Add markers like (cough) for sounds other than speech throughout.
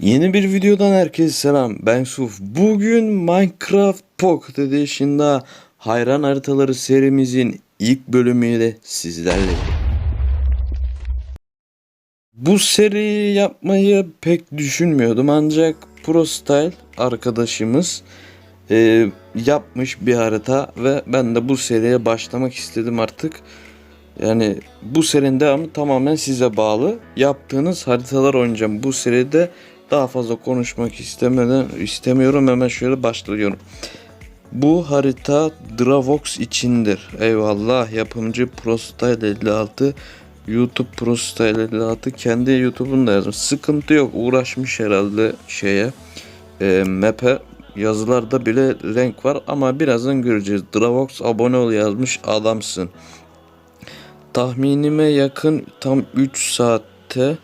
Yeni bir videodan herkese selam. Ben Suf. Bugün Minecraft Pocket Edition'da hayran haritaları serimizin ilk bölümüyle sizlerle. Bu seriyi yapmayı pek düşünmüyordum ancak Pro Style arkadaşımız e, yapmış bir harita ve ben de bu seriye başlamak istedim artık. Yani bu serinin devamı tamamen size bağlı. Yaptığınız haritalar oynayacağım. Bu seride daha fazla konuşmak istemeden istemiyorum. Hemen şöyle başlıyorum. Bu harita Dravox içindir. Eyvallah. Yapımcı ProStyle 56 YouTube ProStyle 56 kendi YouTube'unda yazmış. Sıkıntı yok. Uğraşmış herhalde şeye. E, map'e yazılarda bile renk var ama birazdan göreceğiz. Dravox abone ol yazmış adamsın. Tahminime yakın tam 3 saatte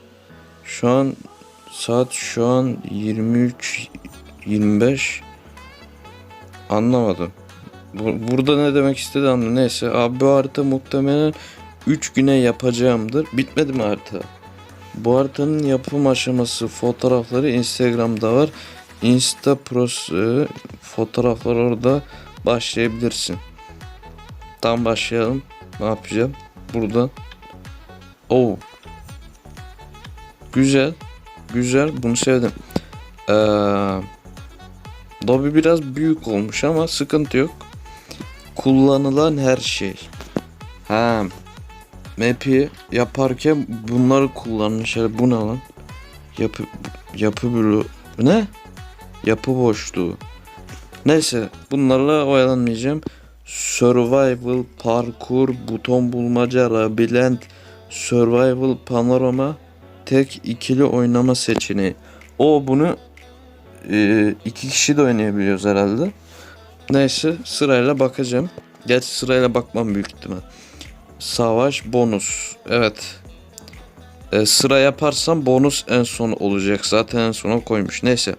şu an saat şu an 23 25 anlamadım. Bu- burada ne demek istedi anlamadım. Neyse abi bu harita muhtemelen 3 güne yapacağımdır. Bitmedi mi harita? Bu haritanın yapım aşaması fotoğrafları Instagram'da var. Insta Pros e, fotoğraflar orada başlayabilirsin. Tam başlayalım. Ne yapacağım? Buradan. Oo. Güzel. Güzel. Bunu sevdim. Ee, Lobby biraz büyük olmuş ama sıkıntı yok. Kullanılan her şey. Ha. Map'i yaparken bunları kullanmış. Yani Bu ne lan? Yapı yapı bloğu. Ne? Yapı boşluğu. Neyse bunlarla oyalanmayacağım. Survival, parkur, buton bulmaca, labirent, survival, panorama, tek ikili oynama seçeneği. O bunu e, iki kişi de oynayabiliyoruz herhalde. Neyse sırayla bakacağım. Gerçi sırayla bakmam büyük ihtimal. Savaş bonus. Evet. E, sıra yaparsam bonus en son olacak. Zaten en sona koymuş. Neyse.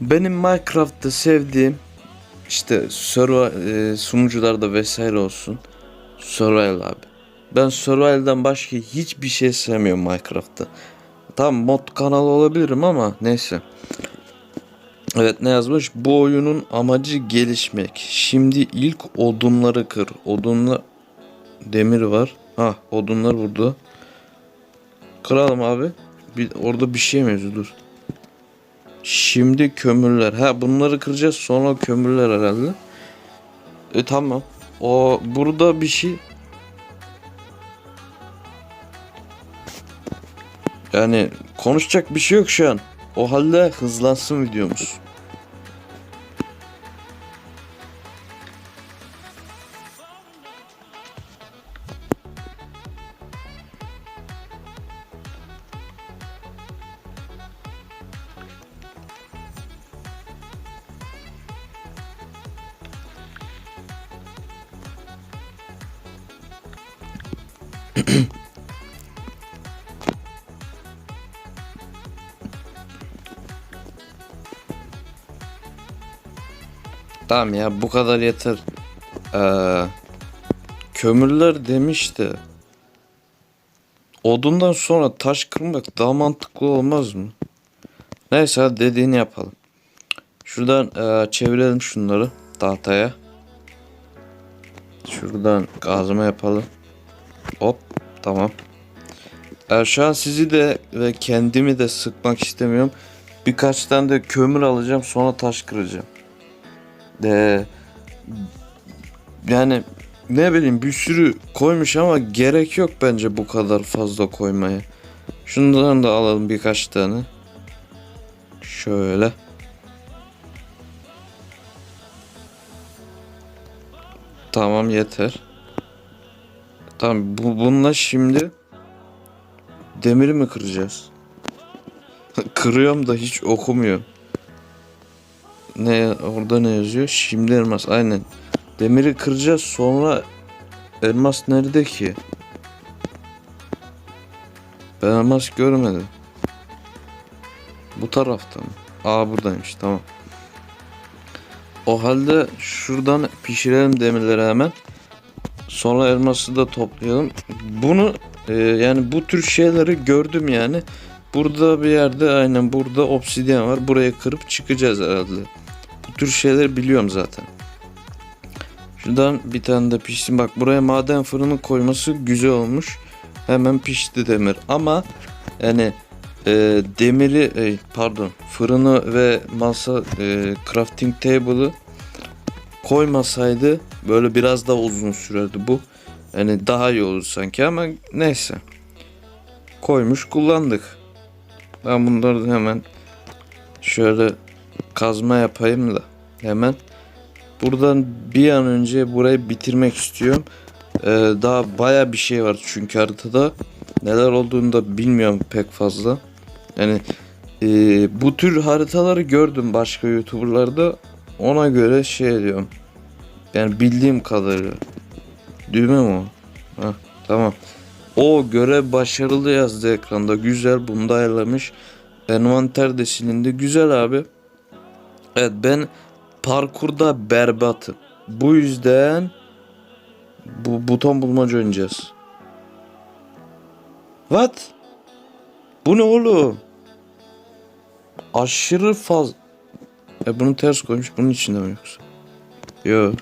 Benim Minecraft'ta sevdiğim işte survival, e, sunucularda vesaire olsun. Survival abi. Ben Survival'dan başka hiçbir şey sevmiyorum Minecraft'ta. Tam mod kanalı olabilirim ama neyse. Evet ne yazmış? Bu oyunun amacı gelişmek. Şimdi ilk odunları kır. Odunla demir var. Ha odunlar burada. Kıralım abi. Bir, orada bir şey yazıyor? Dur. Şimdi kömürler. Ha bunları kıracağız sonra kömürler herhalde. E tamam. O burada bir şey Yani konuşacak bir şey yok şu an. O halde hızlansın videomuz. Tamam ya bu kadar yeter. Ee, kömürler demişti. Odundan sonra taş kırmak daha mantıklı olmaz mı? Neyse dediğini yapalım. Şuradan ee, çevirelim şunları tahtaya. Şuradan kazma yapalım. Hop tamam. Ee, şu an sizi de ve kendimi de sıkmak istemiyorum. Birkaç tane de kömür alacağım sonra taş kıracağım. Ee, yani ne bileyim bir sürü koymuş ama gerek yok bence bu kadar fazla koymaya. Şundan da alalım birkaç tane. Şöyle. Tamam yeter. Tamam bu bununla şimdi demiri mi kıracağız? (laughs) Kırıyorum da hiç okumuyor. Ne orada ne yazıyor? Şimdi elmas aynen. Demiri kıracağız sonra elmas nerede ki? Ben elmas görmedim. Bu tarafta mı? Aa buradaymış tamam. O halde şuradan pişirelim demirleri hemen. Sonra elması da toplayalım. Bunu e, yani bu tür şeyleri gördüm yani. Burada bir yerde aynen burada obsidyen var. Buraya kırıp çıkacağız herhalde. Bu tür şeyler biliyorum zaten. Şuradan bir tane de pişsin. Bak buraya maden fırını koyması güzel olmuş. Hemen pişti demir. Ama yani e, demiri e, pardon fırını ve masa e, crafting table'ı koymasaydı böyle biraz daha uzun sürerdi bu. Yani daha iyi olur sanki ama neyse. Koymuş kullandık. Ben bunları hemen şöyle kazma yapayım da hemen. Buradan bir an önce burayı bitirmek istiyorum. Ee, daha baya bir şey var çünkü haritada. Neler olduğunu da bilmiyorum pek fazla. Yani e, bu tür haritaları gördüm başka youtuberlarda. Ona göre şey diyorum. Yani bildiğim kadarıyla. Düğme mi o? Heh, tamam. O görev başarılı yazdı ekranda. Güzel bunu da ayarlamış. Envanter de silindi. Güzel abi. Evet ben parkurda berbatım. Bu yüzden bu buton bulmaca oynayacağız. What? Bu ne oğlum? Aşırı fazla. E bunu ters koymuş. Bunun içinde mi yoksa? Yok.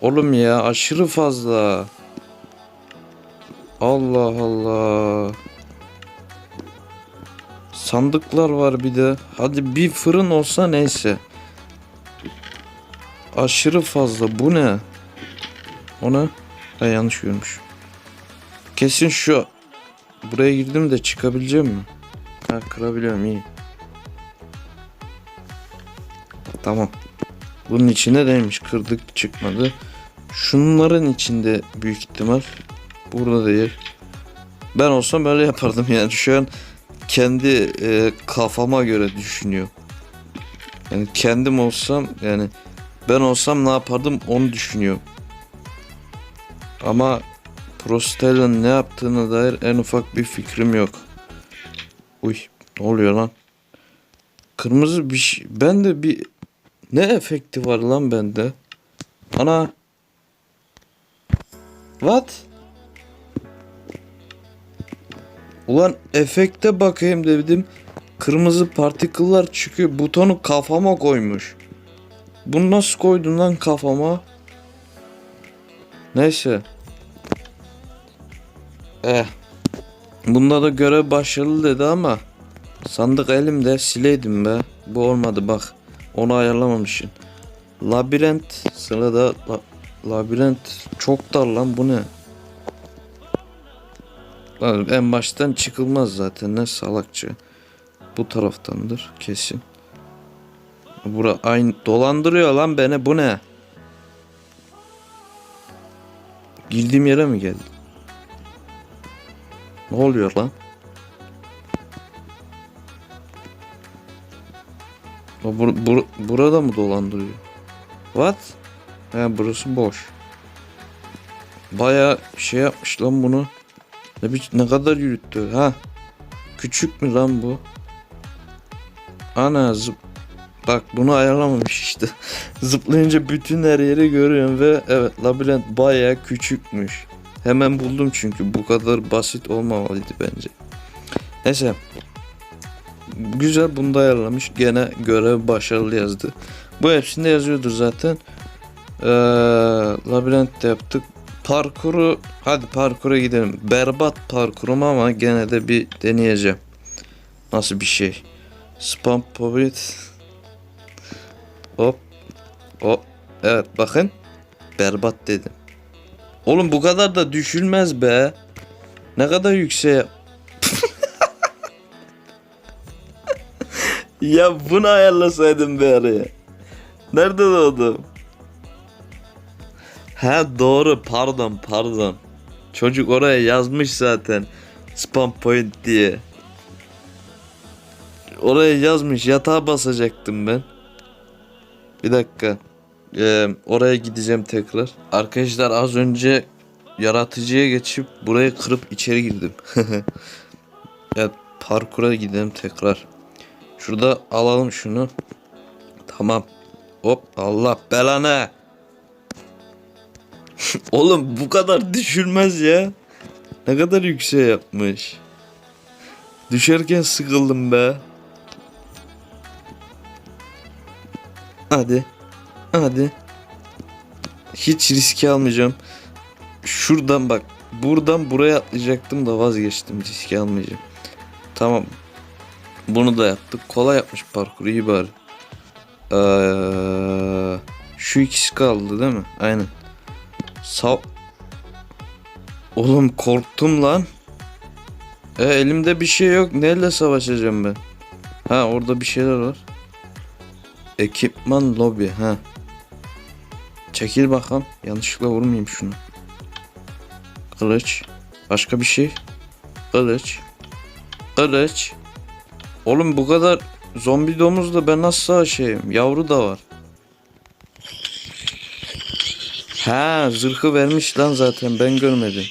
Oğlum ya aşırı fazla. Allah Allah. Sandıklar var bir de. Hadi bir fırın olsa neyse. Aşırı fazla. Bu ne? Ona ben yanlış görmüş. Kesin şu. Buraya girdim de çıkabileceğim mi? Ha kırabiliyorum iyi. Tamam. Bunun içinde değilmiş. Kırdık çıkmadı. Şunların içinde büyük ihtimal. Burada değil. Ben olsam böyle yapardım yani. Şu an kendi e, kafama göre düşünüyor. Yani kendim olsam yani ben olsam ne yapardım onu düşünüyorum. Ama Prostella'nın ne yaptığına dair en ufak bir fikrim yok. Uy ne oluyor lan? Kırmızı bir şey. Ben de bir ne efekti var lan bende? Ana. What? Ulan efekte bakayım dedim. Kırmızı partiküller çıkıyor. Butonu kafama koymuş. Bunu nasıl koydun lan kafama? Neyse. Eh. Bunda da görev başarılı dedi ama sandık elimde sileydim be. Bu olmadı bak. Onu ayarlamamışım. Labirent sırada la- labirent çok dar lan bu ne? En baştan çıkılmaz zaten ne salakça. Bu taraftandır kesin. Bura aynı dolandırıyor lan beni bu ne? Girdiğim yere mi geldi? Ne oluyor lan? O bur- bur- burada mı dolandırıyor? What? He burası boş. Baya şey yapmış lan bunu. Ne, ne kadar yürüttü ha? Küçük mü lan bu? Ana zıp. Bak bunu ayarlamamış işte. (laughs) Zıplayınca bütün her yeri görüyorum ve evet labirent baya küçükmüş. Hemen buldum çünkü bu kadar basit olmamalıydı bence. Neyse. Güzel bunu da ayarlamış. Gene görev başarılı yazdı. Bu hepsinde yazıyordur zaten. Ee, labirent de yaptık. Parkuru hadi parkura gidelim. Berbat parkurum ama gene de bir deneyeceğim. Nasıl bir şey? Spam point. Hop. Hop. Evet bakın. Berbat dedim. Oğlum bu kadar da düşülmez be. Ne kadar yüksek. (laughs) ya bunu ayarlasaydım bir araya. Nerede doğdum? Ha doğru pardon pardon. Çocuk oraya yazmış zaten. Spam point diye. Oraya yazmış yatağa basacaktım ben. Bir dakika. Ee, oraya gideceğim tekrar. Arkadaşlar az önce yaratıcıya geçip burayı kırıp içeri girdim. (laughs) evet parkura gidelim tekrar. Şurada alalım şunu. Tamam. Hop Allah belanı. (laughs) Oğlum bu kadar düşülmez ya. Ne kadar yüksek yapmış. Düşerken sıkıldım be. Hadi. Hadi. Hiç riski almayacağım. Şuradan bak. Buradan buraya atlayacaktım da vazgeçtim. Riski almayacağım. Tamam. Bunu da yaptık. Kolay yapmış parkuru iyi bari. Ee, şu ikisi kaldı değil mi? Aynen. Sağ... Oğlum korktum lan. E, elimde bir şey yok. Neyle savaşacağım ben? Ha orada bir şeyler var. Ekipman lobi ha. Çekil bakalım. Yanlışlıkla vurmayayım şunu. Kılıç. Başka bir şey. Kılıç. Kılıç. Oğlum bu kadar zombi domuzla ben nasıl savaşayım? Yavru da var. Ha zırhı vermiş lan zaten ben görmedim.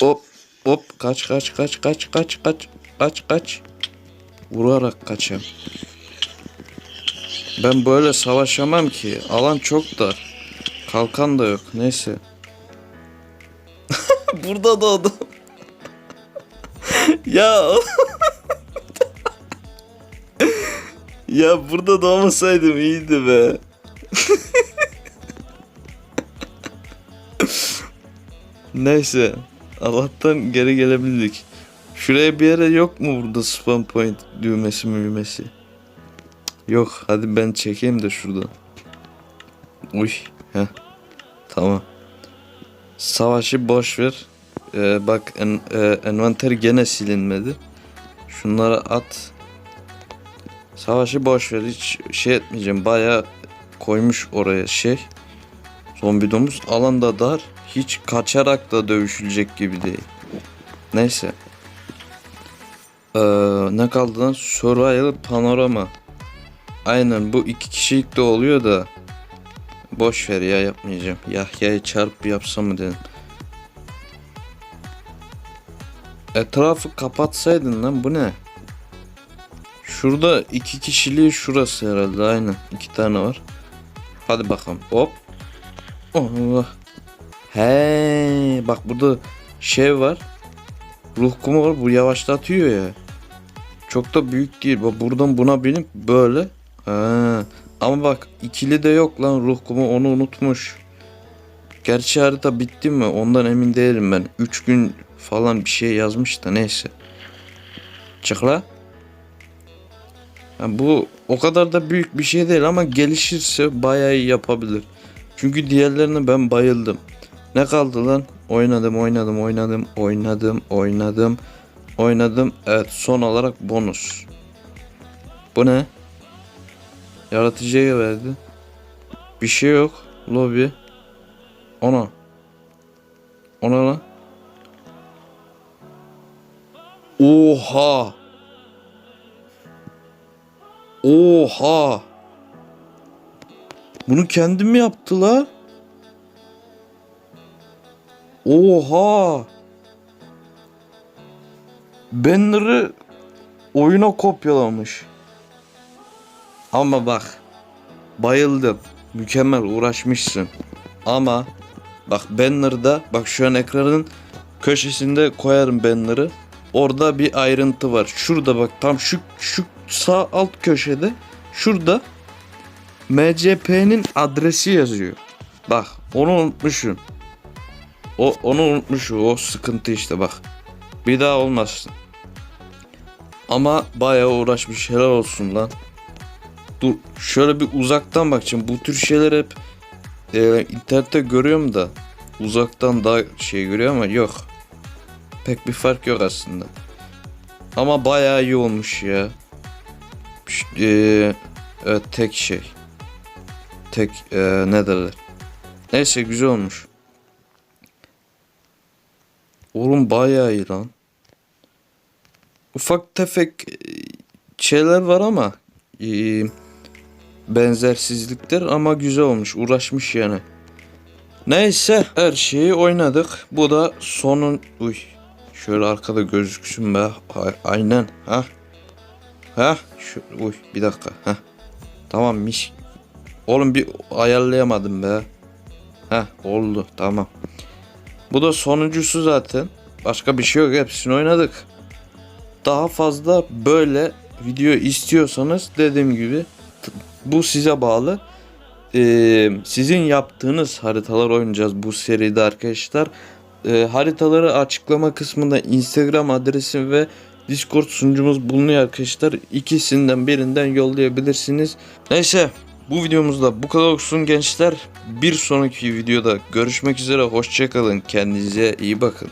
Hop hop kaç kaç kaç kaç kaç kaç kaç kaç. Vurarak kaçayım. Ben böyle savaşamam ki. Alan çok dar. Kalkan da yok. Neyse. (laughs) Burada doğdum. (laughs) ya (laughs) Ya burada doğmasaydım iyiydi be. (laughs) Neyse. Allah'tan geri gelebildik. Şuraya bir yere yok mu burada spawn point düğmesi müğmesi? Yok hadi ben çekeyim de şuradan. Uy. Heh. Tamam. Savaşı boş ver. Ee, bak en, e, envanter gene silinmedi. Şunları at. Savaşı boş ver hiç şey etmeyeceğim. Baya koymuş oraya şey. Zombi domuz alan da dar. Hiç kaçarak da dövüşülecek gibi değil. Neyse. Ee, ne kaldı lan? Survival Panorama. Aynen bu iki kişilik de oluyor da. Boş ver ya yapmayacağım. Yahya'yı çarp yapsam mı dedim. Etrafı kapatsaydın lan bu ne? Şurada iki kişiliği şurası herhalde aynen. iki tane var. Hadi bakalım. Hop. Allah. He, bak burada şey var. Ruh kumu var. Bu yavaşlatıyor ya. Çok da büyük değil. Bak buradan buna binip böyle. Ha. Ama bak ikili de yok lan ruh kumu onu unutmuş. Gerçi harita bitti mi ondan emin değilim ben. 3 gün falan bir şey yazmış da neyse. Çık. Yani bu o kadar da büyük bir şey değil ama gelişirse bayağı iyi yapabilir. Çünkü diğerlerine ben bayıldım. Ne kaldı lan? Oynadım, oynadım, oynadım, oynadım, oynadım, oynadım. Evet, son olarak bonus. Bu ne? Yaratıcıya verdi. Bir şey yok. Lobi. Ona. Ona lan. Oha. Oha. Bunu kendi mi yaptılar? Oha. Banner'ı oyuna kopyalamış. Ama bak. Bayıldım. Mükemmel uğraşmışsın. Ama bak banner'da bak şu an ekranın köşesinde koyarım banner'ı. Orada bir ayrıntı var. Şurada bak tam şu şu sağ alt köşede şurada MCP'nin adresi yazıyor. Bak onu unutmuşum. O onu unutmuşum. O sıkıntı işte bak. Bir daha olmasın. Ama bayağı uğraşmış helal olsun lan. Dur şöyle bir uzaktan bakacağım. Bu tür şeyler hep e, internette görüyorum da uzaktan daha şey görüyor ama yok. Pek bir fark yok aslında. Ama bayağı iyi olmuş ya. E, evet tek şey. Tek e, ne derler. Neyse güzel olmuş. Oğlum bayağı iyi lan. Ufak tefek e, şeyler var ama e, benzersizlikler ama güzel olmuş. Uğraşmış yani. Neyse her şeyi oynadık. Bu da sonun... Uy. Şöyle arkada gözüksün be. Aynen. Ha. Ha. Şu... Uy bir dakika. Ha. Tamam miş. Oğlum bir ayarlayamadım be. Ha oldu tamam. Bu da sonuncusu zaten. Başka bir şey yok. Hepsini oynadık. Daha fazla böyle video istiyorsanız dediğim gibi bu size bağlı. Ee, sizin yaptığınız haritalar oynayacağız bu seride arkadaşlar. Ee, haritaları açıklama kısmında Instagram adresim ve Discord sunucumuz bulunuyor arkadaşlar. İkisinden birinden yollayabilirsiniz. Neyse bu videomuzda bu kadar olsun gençler. Bir sonraki videoda görüşmek üzere. Hoşçakalın. Kendinize iyi bakın.